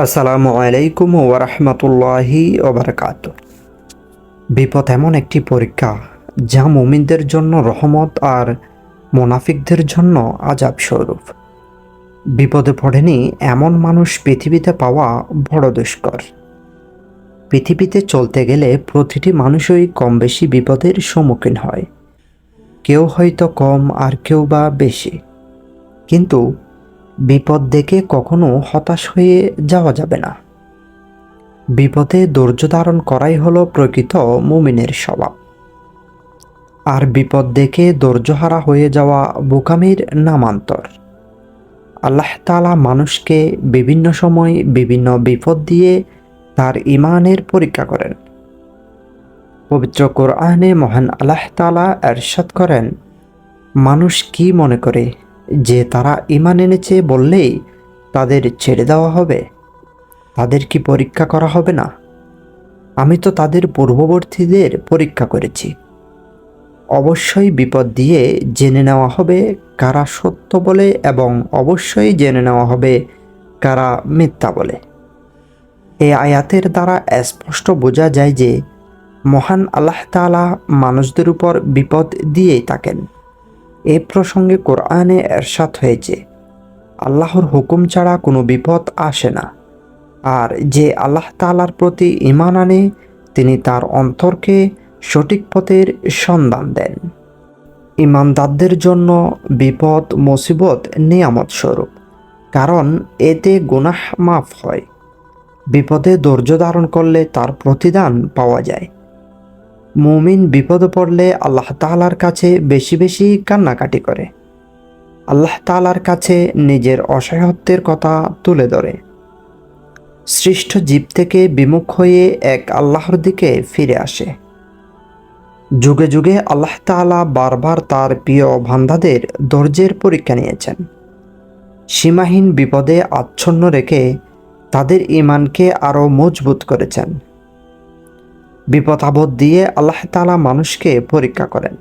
আসসালামু আলাইকুম ও ওরহমতুল্লাহি ওবরাকাত বিপদ এমন একটি পরীক্ষা যা মুমিনদের জন্য রহমত আর মোনাফিকদের জন্য আজাব স্বরূপ বিপদে পড়েনি এমন মানুষ পৃথিবীতে পাওয়া বড় দুষ্কর। পৃথিবীতে চলতে গেলে প্রতিটি মানুষই কম বেশি বিপদের সম্মুখীন হয়। কেউ হয়তো কম আর কেউ বা বেশি। কিন্তু বিপদ দেখে কখনো হতাশ হয়ে যাওয়া যাবে না। বিপদে ধৈর্য ধারণ করাই হলো প্রকৃত মুমিনের স্বভাব। আর বিপদ দেখে ধৈর্যহারা হয়ে যাওয়া বোকামির নামান্তর। আল্লাহ তালা মানুষকে বিভিন্ন সময় বিভিন্ন বিপদ দিয়ে তার ইমানের পরীক্ষা করেন। পবিত্র কোরআনে মহান আল্লাহ তালা এরশাদ করেন, মানুষ কি মনে করে যে তারা ইমান এনেছে বললেই তাদের ছেড়ে দেওয়া হবে। তাদের কি পরীক্ষা করা হবে না? আমি তো তাদের পূর্ববর্তীদের পরীক্ষা করেছি। অবশ্যই বিপদ দিয়ে জেনে নেওয়া হবে কারা সত্য বলে এবং অবশ্যই জেনে নেওয়া হবে কারা মিথ্যা বলে। এই আয়াতের দ্বারা স্পষ্ট বোঝা যায় যে মহান আল্লাহ তালা মানুষদের উপর বিপদ দিয়েই থাকেন। এ প্রসঙ্গে কোরআনে এরশাদ হয়েছে, আল্লাহর হুকুম ছাড়া কোনো বিপদ আসে না। আর যে আল্লাহ তালার প্রতি ইমান আনে, তিনি তার অন্তরকে সঠিক পথের সন্ধান দেন। ইমানদারদের জন্য বিপদ, মুসিবত নিয়ামত স্বরূপ কারণ এতে গুনাহ মাফ হয়। বিপদে ধৈর্য ধারণ করলে তার প্রতিদান পাওয়া যায়। মুমিন বিপদে পড়লে আল্লাহ তালার কাছে বেশি বেশি কান্নাকাটি করে। আল্লাহ তালার কাছে নিজের অসহায়ত্বের কথা তুলে ধরে। সৃষ্ট জীব থেকে বিমুখ হয়ে এক আল্লাহর দিকে ফিরে আসে। যুগে যুগে আল্লাহ তালা বারবার তার প্রিয় বান্ধাদের ধৈর্যের পরীক্ষা নিয়েছেন। সীমাহীন বিপদে আচ্ছন্ন রেখে তাদের ইমানকে আরও মজবুত করেছেন। বিপদ আপদ দিয়ে আল্লাহ তালা মানুষকে পরীক্ষা করেন।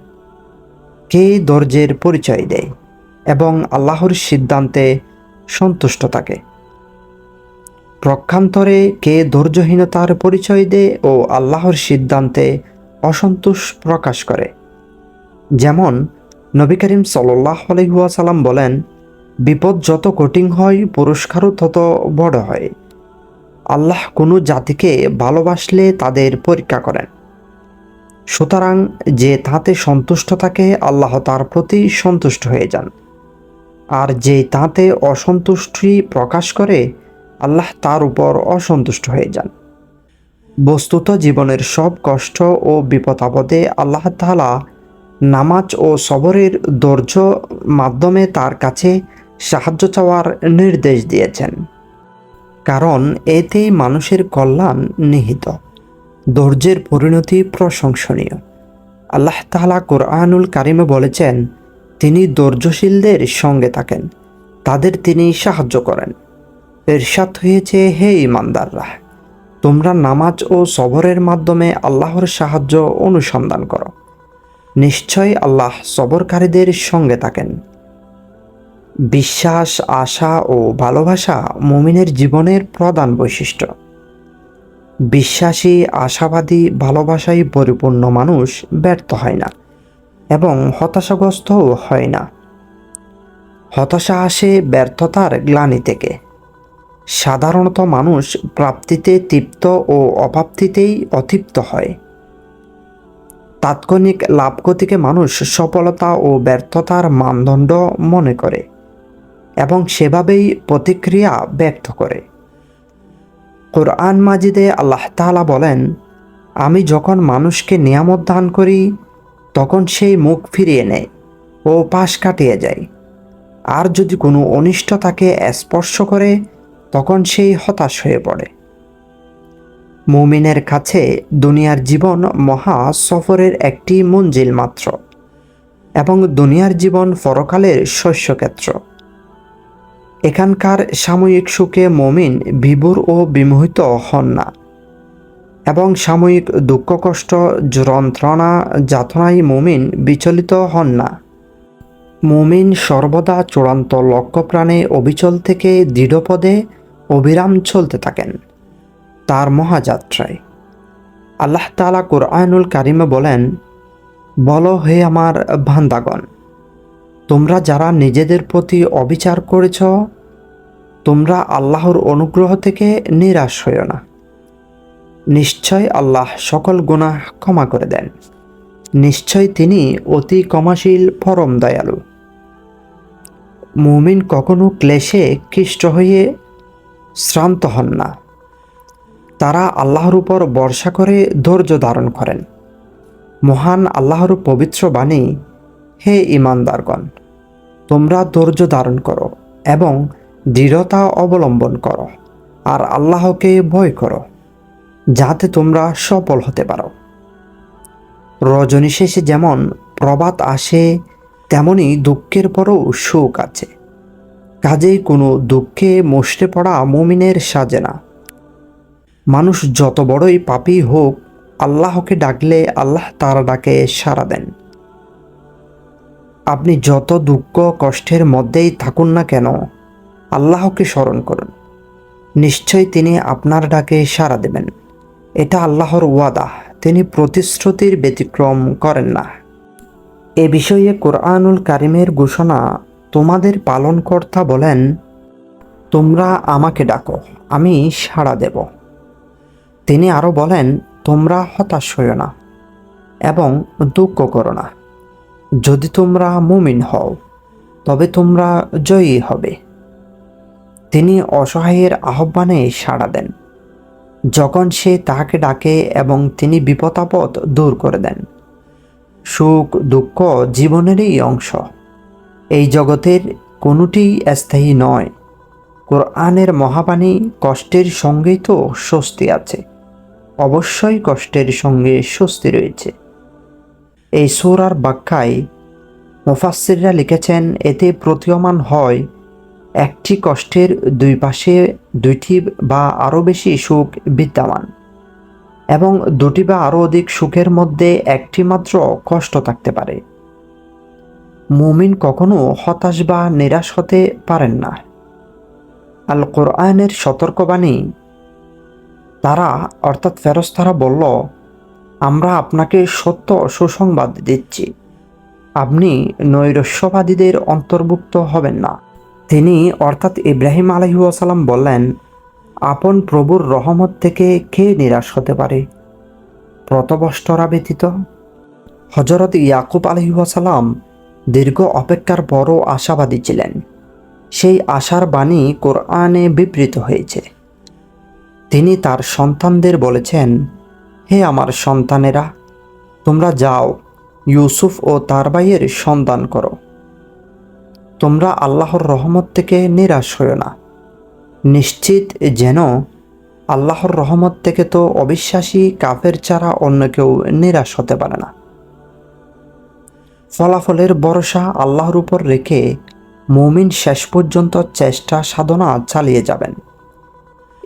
কে ধৈর্যের পরিচয় দেয় এবং আল্লাহর সিদ্ধান্তে সন্তুষ্ট থাকে? প্রক্ষান্তরে কে ধৈর্যহীনতার পরিচয় দেয় ও আল্লাহর সিদ্ধান্তে অসন্তোষ প্রকাশ করে? যেমন নবী করিম সাল্লাহ আলহিহাসাল্লাম বলেন, বিপদ যত কঠিন হয়, পুরস্কারও তত বড় হয়। আল্লাহ কোনো জাতিকে ভালোবাসলে তাদের পরীক্ষা করেন। সুতরাং যে তাতে সন্তুষ্ট থাকে, আল্লাহ তার প্রতি সন্তুষ্ট হয়ে যান। আর যে তাতে অসন্তুষ্টি প্রকাশ করে, আল্লাহ তার উপর অসন্তুষ্ট হয়ে যান। বস্তুত জীবনের সব কষ্ট ও বিপদ আপদে আল্লাহ তালা নামাজ ও সবরের ধৈর্য মাধ্যমে তার কাছে সাহায্য চাওয়ার নির্দেশ দিয়েছেন। কারণ এতেই মানুষের কল্যাণ নিহিত। ধৈর্যের পরিণতি প্রশংসনীয়। আল্লাহ তালা কোরআনুল কারিমে বলেছেন, তিনি ধৈর্যশীলদের সঙ্গে থাকেন, তাদের তিনি সাহায্য করেন। এরশাদ হয়েছে, হে ইমানদাররা তোমরা নামাজ ও সবরের মাধ্যমে আল্লাহর সাহায্য অনুসন্ধান করো। নিশ্চয় আল্লাহ সবরকারীদের সঙ্গে থাকেন। বিশ্বাস, আশা ও ভালোবাসা মুমিনের জীবনের প্রধান বৈশিষ্ট্য। বিশ্বাসী, আশাবাদী, ভালোবাসায় পরিপূর্ণ মানুষ ব্যর্থ হয় না এবং হতাশাগ্রস্তও হয় না। হতাশা আসে ব্যর্থতার গ্লানি থেকে। সাধারণত মানুষ প্রাপ্তিতে তৃপ্ত ও অপ্রাপ্তিতেই অতৃপ্ত হয়। তাৎক্ষণিক লাভগতিকে মানুষ সফলতা ও ব্যর্থতার মানদণ্ড মনে করে। এবং সেভাবেই প্রতিক্রিয়া ব্যক্ত করে। কোরআন মাজিদে আল্লাহ তালা বলেন, আমি যখন মানুষকে নিয়ামত দান করি, তখন সেই মুখ ফিরিয়ে নেয় ও পাশ কাটিয়ে যায়। আর যদি কোনো অনিষ্ট তাকে স্পর্শ করে, তখন সেই হতাশ হয়ে পড়ে। মুমিনের কাছে দুনিয়ার জীবন মহা সফরের একটি মঞ্জিল মাত্র এবং দুনিয়ার জীবন পরকালের শস্যক্ষেত্র। এখানকার সাময়িক সুখে মমিন বিভোর ও বিমোহিত হন না। এবং সাময়িক দুঃখ কষ্ট, যন্ত্রণা, যাতনায় মুমিন বিচলিত হন না। মুমিন সর্বদা চূড়ান্ত লক্ষ্যপ্রাণে অবিচল থেকে দৃঢ়পদে অবিরাম চলতে থাকেন। তার মহাযাত্রায়। আল্লাহ তালা কোরআনুল কারিমে বলেন, বলো হে আমার ভান্দাগণ তোমরা যারা নিজেদের প্রতি অবিচার করেছ, তোমরা আল্লাহর অনুগ্রহ থেকে নিরাশ হইও না। নিশ্চয় আল্লাহ সকল গুনাহ ক্ষমা করে দেন। নিশ্চয় তিনি অতি ক্ষমাশীল, পরম দয়ালু। মুমিন কখনো ক্লেশে কৃষ্ট হয়ে শ্রান্ত হন না। তারা আল্লাহর উপর বর্ষা করে ধৈর্য ধারণ করেন। মহান আল্লাহর পবিত্র বাণী হে ইমানদারগণ, তোমরা ধৈর্য ধারণ করো এবং দৃঢ়তা অবলম্বন করো আর আল্লাহকে ভয় করো, যাতে তোমরা সফল হতে পারো। রজনী শেষে যেমন প্রবাদ আসে, তেমনি দুঃখের পরও সুখ আছে। কাজেই কোনো দুঃখে মুষড়ে পড়া মুমিনের সাজে না। মানুষ যত বড়ই পাপী হোক, আল্লাহকে ডাকলে আল্লাহ তার ডাকে সাড়া দেন। আপনি যত দুঃখ কষ্টের মধ্যেই থাকুন না কেন, আল্লাহকে স্মরণ করুন। নিশ্চয় তিনি আপনার ডাকে সাড়া দেবেন। এটা আল্লাহর ওয়াদা, তিনি প্রতিশ্রুতির ব্যতিক্রম করেন না। এ বিষয়ে কোরআনুল কারিমের ঘোষণা তোমাদের পালনকর্তা বলেন, তোমরা আমাকে ডাকো, আমি সাড়া দেব। তিনি আরও বলেন, তোমরা হতাশ হইও না এবং দুঃখ করো না। যদি তোমরা মুমিন হও, তবে তোমরা জয়ী হবে। তিনি অসহায়ের আহ্বানে সাড়া দেন। যখন সে তাহাকে ডাকে এবং তিনি বিপদাপদ দূর করে দেন, সুখ, দুঃখ জীবনেরই অংশ। এই জগতের কোনোটি স্থায়ী নয়। কোরআনের মহাবাণী কষ্টের সঙ্গেই তো স্বস্তি আছে। অবশ্যই কষ্টের সঙ্গে স্বস্তি রয়েছে। এই সোরার ব্যাখ্যায় মুফাসিররা লিখেছেন, এতে প্রতীয়মান হয় একটি কষ্টের দুই পাশে দুইটি বা আরও বেশি সুখ বিদ্যমান এবং দুটি বা আরও অধিক সুখের মধ্যে একটি মাত্র কষ্ট থাকতে পারে। মুমিন কখনো হতাশ বা নিরাশ হতে পারেন না। আল কোরআনের সতর্কবাণী তারা, অর্থাৎ ফেরস্তারা বলল আমরা আপনাকে সত্য সুসংবাদ দিচ্ছি। আপনি নৈরস্যবাদীদের অন্তর্ভুক্ত হবেন না। তিনি অর্থাৎ ইব্রাহিম আলহিউসালাম বললেন, আপন প্রভুর রহমত থেকে কে নিরাশ হতে পারে? প্রতবষ্টরা ব্যতীত। হজরত ইয়াকুব আলহিউসালাম দীর্ঘ অপেক্ষার বড় আশাবাদী ছিলেন। সেই আশার বাণী কোরআনে বিবৃত হয়েছে। তিনি তার সন্তানদের বলেছেন হে আমার সন্তানেরা, তোমরা যাও, ইউসুফ ও তার ভাইয়ের সন্ধান করো। তোমরা আল্লাহর রহমত থেকে নিরাশ হইও না। নিশ্চিত যেন আল্লাহর রহমত থেকে তো অবিশ্বাসী কাফের ছাড়া অন্য কেউ নিরাশ হতে পারে না। ফলাফলের ভরসা আল্লাহর উপর রেখে মুমিন শেষ পর্যন্ত চেষ্টা সাধনা চালিয়ে যাবেন।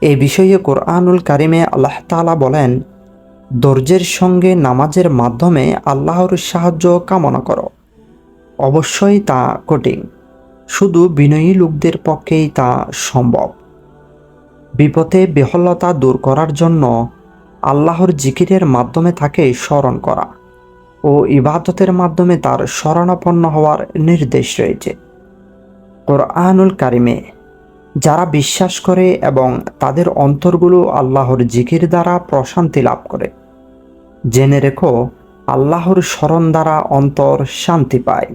এ বিষয়ে কোরআনুল কারিমে আল্লাহ তালা বলেন ধৈর্যের সঙ্গে নামাজের মাধ্যমে আল্লাহর সাহায্য কামনা করো। অবশ্যই তা কঠিন। শুধু বিনয়ী লোকদের পক্ষেই তা সম্ভব। বিপদে বেহলতা দূর করার জন্য আল্লাহর জিকিরের মাধ্যমে তাকে স্মরণ করা ও ইবাদতের মাধ্যমে তার শরণাপন্ন হওয়ার নির্দেশ রয়েছে। কোরআনুল কারিমে যারা বিশ্বাস করে এবং তাদের অন্তরগুলো আল্লাহর জিকির দ্বারা প্রশান্তি লাভ করে। জেনে রেখো, আল্লাহর স্মরণ দ্বারা অন্তর শান্তি পায়।